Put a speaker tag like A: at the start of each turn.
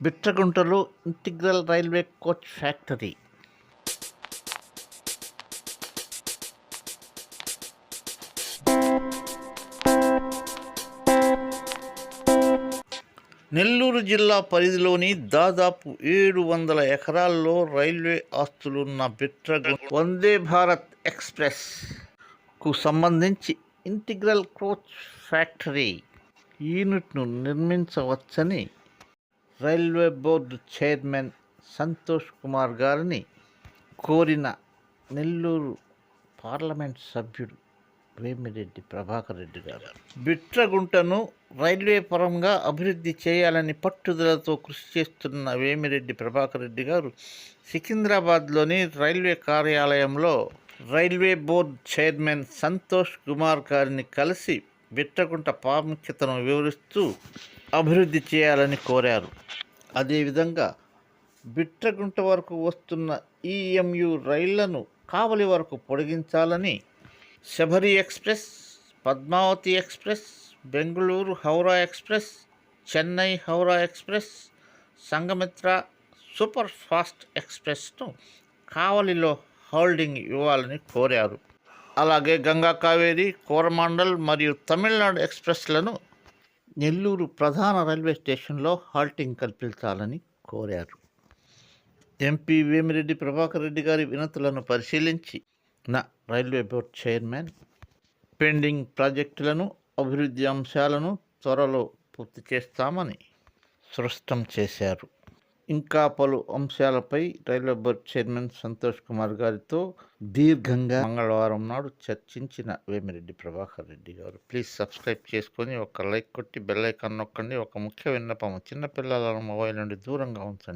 A: బిట్రగుంటలో integral railway coach factory. Nellore జిల్లా పరిధిలోని దాదాపు ఏడు వందల ఎకరాల్లో రైల్వే ఆస్తులున్న బిట్రగు వందే భారత్ ఎక్స్ప్రెస్కు సంబంధించి ఇంటిగ్రల్ కోచ్ ఫ్యాక్టరీ యూనిట్ను నిర్మించవచ్చని railway board chairman Santosh Kumar గారిని కోరిన నెల్లూరు పార్లమెంట్ సభ్యుడు వేమిరెడ్డి ప్రభాకర్ రెడ్డి గారు బిట్రగుంటను రైల్వే పరంగా అభివృద్ధి చేయాలని పట్టుదలతో కృషి చేస్తున్న వేమిరెడ్డి ప్రభాకర్ రెడ్డి గారు సికింద్రాబాద్లోని రైల్వే కార్యాలయంలో railway board chairman Santosh Kumar గారిని కలిసి బిట్రగుంట ప్రాముఖ్యతను వివరిస్తూ అభివృద్ధి చేయాలని కోరారు. అదేవిధంగా బిట్రగుంట వరకు వస్తున్న ఈఎంయు రైళ్ళను కావలి వరకు పొడిగించాలని Sabari express Padmavati express Bengaluru Howrah express Chennai Howrah express Sangamitra super fast ఎక్స్ప్రెస్ను కావలిలో హోల్డింగ్ ఇవ్వాలని కోరారు. అలాగే గంగా కావేరి కోరమాండల్ మరియు తమిళనాడు ఎక్స్ప్రెస్లను నెల్లూరు ప్రధాన రైల్వే స్టేషన్లో హాల్టింగ్ కల్పించాలని కోరారు. ఎంపీ వేమిరెడ్డి ప్రభాకర్ రెడ్డి గారి వినతులను పరిశీలించి నా రైల్వే బోర్డ్ చైర్మన్ పెండింగ్ ప్రాజెక్టులను అభివృద్ధి అంశాలను త్వరలో పూర్తి చేస్తామని స్పష్టం చేశారు. ఇంకా పలు అంశాలపై railway board chairman Santosh Kumar గారితో దీర్ఘంగా మంగళవారం నాడు చర్చించిన వేమిరెడ్డి ప్రభాకర్ రెడ్డి గారు. ప్లీజ్ సబ్స్క్రైబ్ చేసుకొని ఒక లైక్ కొట్టి బెల్ ఐకాన్ నొక్కండి. ఒక ముఖ్య విన్నపం చిన్నపిల్లలను మొబైల్ నుండి దూరంగా ఉంచండి.